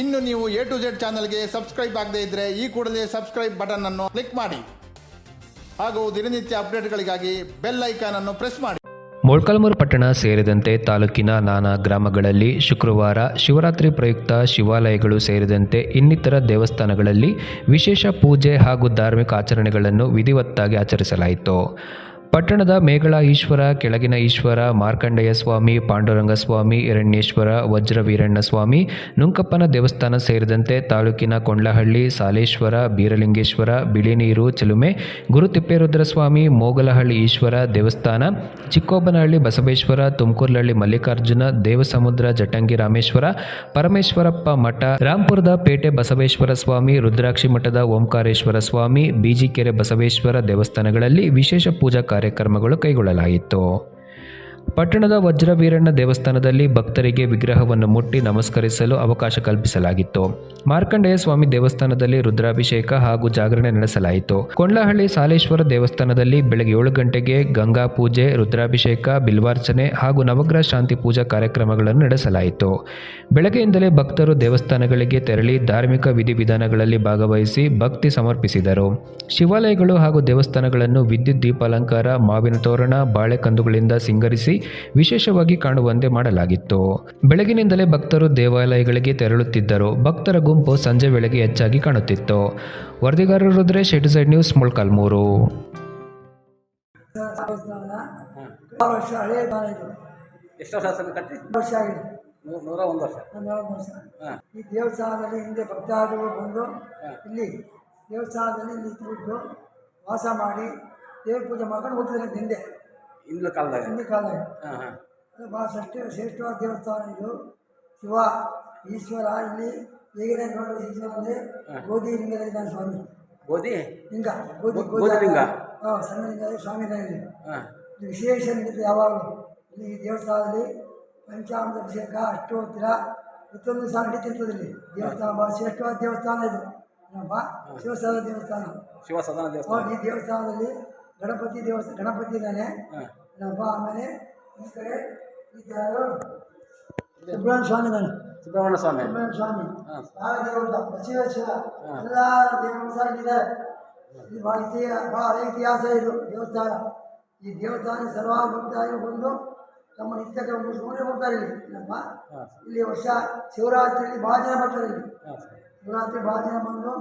ಇನ್ನು ನೀವು A to Z ಚಾನಲ್ಗೆ ಸಬ್ಸ್ಕ್ರೈಬ್ ಆಗದೇ ಇದ್ದರೆ ಈ ಕೂಡಲೇ ಸಬ್ಸ್ಕ್ರೈಬ್ ಬಟನ್ ಅನ್ನು ಕ್ಲಿಕ್ ಮಾಡಿ. ಹಾಗೂ ದಿನನಿತ್ಯ ಅಪ್ಡೇಟ್ಗಳಿಗಾಗಿ ಬೆಲ್ ಐಕಾನ್ ಅನ್ನು ಪ್ರೆಸ್ ಮಾಡಿ. ಮೊಳ್ಕಾಲ್ಮೂರು ಪಟ್ಟಣ ಸೇರಿದಂತೆ ತಾಲೂಕಿನ ನಾನಾ ಗ್ರಾಮಗಳಲ್ಲಿ ಶುಕ್ರವಾರ ಶಿವರಾತ್ರಿ ಪ್ರಯುಕ್ತ ಶಿವಾಲಯಗಳು ಸೇರಿದಂತೆ ಇನ್ನಿತರ ದೇವಸ್ಥಾನಗಳಲ್ಲಿ ವಿಶೇಷ ಪೂಜೆ ಹಾಗೂ ಧಾರ್ಮಿಕ ಆಚರಣೆಗಳನ್ನು ವಿಧಿವತ್ತಾಗಿ ಆಚರಿಸಲಾಯಿತು. ಪಟ್ಟಣದ ಮೇಗಳ ಈಶ್ವರ, ಕೆಳಗಿನ ಈಶ್ವರ, ಮಾರ್ಕಂಡೇಯ ಸ್ವಾಮಿ, ಪಾಂಡುರಂಗ ಸ್ವಾಮಿ, ಹಿರಣ್ಯೇಶ್ವರ ವಜ್ರ ವೀರಣ್ಣ ಸ್ವಾಮಿ, ನುಂಕಪ್ಪನ ದೇವಸ್ಥಾನ ಸೇರಿದಂತೆ ತಾಲೂಕಿನ ಕೊಂಡ್ಲಹಳ್ಳಿ, ಸಾಲೇಶ್ವರ, ಬೀರಲಿಂಗೇಶ್ವರ, ಬಿಳಿನೀರು, ಚಿಲುಮೆ, ಗುರುತಿಪ್ಪೇರುದ್ರ ಸ್ವಾಮಿ, ಮೋಗಲಹಳ್ಳಿ ಈಶ್ವರ ದೇವಸ್ಥಾನ, ಚಿಕ್ಕೋಬನಹಳ್ಳಿ ಬಸವೇಶ್ವರ ತುಮಕೂರ್ಲಹಳ್ಳಿ ಮಲ್ಲಿಕಾರ್ಜುನ, ದೇವಸಮುದ್ರ ಜಟಂಗಿ ರಾಮೇಶ್ವರ, ಪರಮೇಶ್ವರಪ್ಪ ಮಠ, ರಾಂಪುರದ ಪೇಟೆ ಬಸವೇಶ್ವರ ಸ್ವಾಮಿ, ರುದ್ರಾಕ್ಷಿ ಮಠದ ಓಂಕಾರೇಶ್ವರ ಸ್ವಾಮಿ, ಬೀಜಿಕೆರೆ ಬಸವೇಶ್ವರ ದೇವಸ್ಥಾನಗಳಲ್ಲಿ ವಿಶೇಷ ಪೂಜಾ ಕಾರ್ಯಕ್ರಮಗಳು ಕೈಗೊಳ್ಳಲಾಯಿತು. ಪಟ್ಟಣದ ವಜ್ರವೀರಣ್ಣ ದೇವಸ್ಥಾನದಲ್ಲಿ ಭಕ್ತರಿಗೆ ವಿಗ್ರಹವನ್ನು ಮುಟ್ಟಿ ನಮಸ್ಕರಿಸಲು ಅವಕಾಶ ಕಲ್ಪಿಸಲಾಗಿತ್ತು. ಮಾರ್ಕಂಡೇಯ ಸ್ವಾಮಿ ದೇವಸ್ಥಾನದಲ್ಲಿ ರುದ್ರಾಭಿಷೇಕ ಹಾಗೂ ಜಾಗರಣೆ ನಡೆಸಲಾಯಿತು. ಕೊಂಡ್ಲಹಳ್ಳಿ ಸಾಲೇಶ್ವರ ದೇವಸ್ಥಾನದಲ್ಲಿ ಬೆಳಗ್ಗೆ ಏಳು ಗಂಟೆಗೆ ಗಂಗಾ ಪೂಜೆ, ರುದ್ರಾಭಿಷೇಕ, ಬಿಲ್ವಾರ್ಚನೆ ಹಾಗೂ ನವಗ್ರಹ ಶಾಂತಿ ಪೂಜಾ ಕಾರ್ಯಕ್ರಮಗಳನ್ನು ನಡೆಸಲಾಯಿತು. ಬೆಳಗ್ಗೆಯಿಂದಲೇ ಭಕ್ತರು ದೇವಸ್ಥಾನಗಳಿಗೆ ತೆರಳಿ ಧಾರ್ಮಿಕ ವಿಧಿವಿಧಾನಗಳಲ್ಲಿ ಭಾಗವಹಿಸಿ ಭಕ್ತಿ ಸಮರ್ಪಿಸಿದರು. ಶಿವಾಲಯಗಳು ಹಾಗೂ ದೇವಸ್ಥಾನಗಳನ್ನು ವಿದ್ಯುತ್ ದೀಪಾಲಂಕಾರ, ಮಾವಿನ ತೋರಣ ಬಾಳೆಕಂದುಗಳಿಂದ ಸಿಂಗರಿಸಿ ವಿಶೇಷವಾಗಿ ಕಾಣುವಂತೆ ಮಾಡಲಾಗಿತ್ತು. ಬೆಳಗಿನಿಂದಲೇ ಭಕ್ತರು ದೇವಾಲಯಗಳಿಗೆ ತೆರಳುತ್ತಿದ್ದರು. ಭಕ್ತರ ಗುಂಪು ಸಂಜೆ ವೇಳೆಗೆ ಹೆಚ್ಚಾಗಿ ಕಾಣುತ್ತಿತ್ತು. ವರದಿಗಾರರು ರುದ್ರೇಶ್ ಸೈಡ್ ನ್ಯೂಸ್ ಮುಳ್ಕಲ್ಮೂರು ದೇವಸ್ಥಾನ ಆರು ವರ್ಷ ಹಳೆಯ ಕಾಲ ಎಷ್ಟು ವರ್ಷ ಕಟ್ಟಿ? ವರ್ಷ ಆಗಿದೆ ನೂರ ಒಂದು ವರ್ಷ. ಹನ್ನೆರಡು ವರ್ಷ ಈ ದೇವಸ್ಥಾನದಲ್ಲಿ ಹಿಂದೆ ಭಕ್ತಾದಿಗಳು ಬಂದು ಇಲ್ಲಿ ದೇವಸ್ಥಾನದಲ್ಲಿ ನಿಂತುಬಿಟ್ಟು ವಾಸ ಮಾಡಿ ದೇವ್ರ ಪೂಜೆ ಮಾಡ್ಕೊಂಡು ಹೋಗ್ತಿದ್ದಾರೆ ಹಿಂದೆ. ಹಿಂದಿನ ಕಾಲದಾಗ. ಹಿಂದಿನ ಕಾಲದಾಗ. ಹಾಂ ಹಾಂ. ಅದು ಭಾಳ ಶ್ರೇಷ್ಠ ಶ್ರೇಷ್ಠವಾದ ದೇವಸ್ಥಾನ ಇದು. ಶಿವ ಈಶ್ವರ ಇಲ್ಲಿ ಹೇಗಿದೆ ನೋಡಿ ಈಶ್ವರ ಅಂದರೆ ಗೋಧಿ ಲಿಂಗದಲ್ಲಿದ್ದಾನೆ ಸ್ವಾಮಿ. ಗೋಧಿ? ಲಿಂಗ ಗೋಧಿ ಗೋಧಿ ಲಿಂಗ? ಹಾಂ ಸಣ್ಣ ಲಿಂಗದಲ್ಲಿ ಸ್ವಾಮಿ ಇದ್ದಾನೆ ಇಲ್ಲಿ. ಹಾಂ. ವಿಶೇಷ ನಡೀತದೆ ಯಾವಾಗಲೂ? ಇಲ್ಲಿ ಈ ದೇವಸ್ಥಾನದಲ್ಲಿ ಪಂಚಾಮೃತ ಅಭಿಷೇಕ ಅಷ್ಟೋತ್ತರ ಪ್ರತಿಯೊಂದು ಸಹ ನಡೀತಿರ್ತದೆ ಇಲ್ಲಿ. ದೇವಸ್ಥಾನ ಭಾಳ ಶ್ರೇಷ್ಠವಾದ ದೇವಸ್ಥಾನ ಇದು. ಏನಪ್ಪ ಶಿವಸ್ಥಾನ ದೇವಸ್ಥಾನ. ಶಿವಸದನ ದೇವಸ್ಥಾನ. ಈ ದೇವಸ್ಥಾನದಲ್ಲಿ ಗಣಪತಿ ದೇವಸ್ಥಾನ ಗಣಪತಿ ಇದ್ದಾನೆ. ನಮ್ಮ ಆಮೇಲೆ ಈ ಕಡೆ ಇದ್ದಾರು ಸುಬ್ರಹ್ಮಣ್ಯ ಸ್ವಾಮಿ ಇದ್ದಾನೆ. ಸುಬ್ರಹ್ಮಣ್ಯ ಸ್ವಾಮಿ. ಸುಬ್ರಹ್ಮಣ್ಯ ಸ್ವಾಮಿ. ಭಾಳ ದೇವರ ಹಾಂ. ಎಲ್ಲ ಇದು. ಭಾಳ ಇತಿಹಾಸ ಭಾಳ ಇತಿಹಾಸ ಇದು ದೇವಸ್ಥಾನ. ಈ ದೇವಸ್ಥಾನ ಸರ್ವ ಭಕ್ತಾದಿಗಳು ಬಂದು ತಮ್ಮ ನಿತ್ಯ ಕರ್ಮ ಮುಗಿಸ್ಕೊಂಡೇ ಹೋಗ್ತಾರೆ ಇಲ್ಲಿ. ನಮ್ಮ ಇಲ್ಲಿ ವರ್ಷ ಶಿವರಾತ್ರಿಯಲ್ಲಿ ಭಾಳ ಜನ ಬರ್ತಾರೆ ಇಲ್ಲಿ. ಶಿವರಾತ್ರಿ ಭಾಳ ಜನ ಬಂದು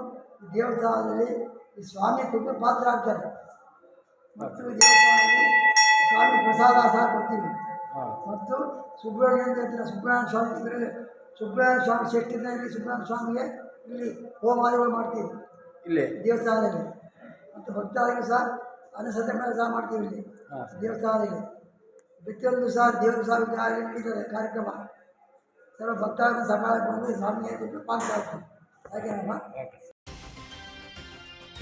ಈ ದೇವಸ್ಥಾನದಲ್ಲಿ ಈ ಸ್ವಾಮಿ ಕೃಪೆ ಪಾತ್ರ ಆಗ್ತಾರೆ ಮತ್ತು ಸ್ವಾಮಿ ಪ್ರಸಾದ ಸಹ ಕೊಡ್ತೀವಿ ಮತ್ತು ಸುಬ್ರಹ್ಮಣ್ಯ ಅಂತ ಹೇಳ್ತಾರೆ ಸುಬ್ರಹ್ಮಣ್ಯ ಸ್ವಾಮಿ ಇದ್ರೆ ಸುಬ್ರಹ್ಮಣ್ಯ ಸ್ವಾಮಿ ಶೆಟ್ಟಿನಲ್ಲಿ ಸುಬ್ರಹ್ಮಣ್ಯ ಸ್ವಾಮಿಗೆ ಇಲ್ಲಿ ಹೋಮಾದಿಗಳು ಮಾಡ್ತೀವಿ. ಇಲ್ಲಿ? ದೇವಸ್ಥಾನದಲ್ಲಿ. ಮತ್ತು ಭಕ್ತಾದಿಗಳು ಸಹ ಅನ್ನಸಂತರ್ಪಣೆ ಸಹ ಮಾಡ್ತೀವಿ ಇಲ್ಲಿ. ದೇವಸ್ಥಾನದಲ್ಲಿ. ಪ್ರತಿಯೊಂದು ಸಹ ದೇವರ ಸಹ ವಿಗ್ರಹದಲ್ಲಿ ನಡೀತದೆ ಕಾರ್ಯಕ್ರಮ. ಸರ್ವ ಭಕ್ತಾದಿಗಳು ಸಕಾಲಕ್ಕೆ ಬಂದು ಸ್ವಾಮಿ ಸ್ವಾಮಿಗೆ ಕೊಟ್ಟು ಹಾಗೆ ನಮ್ಮ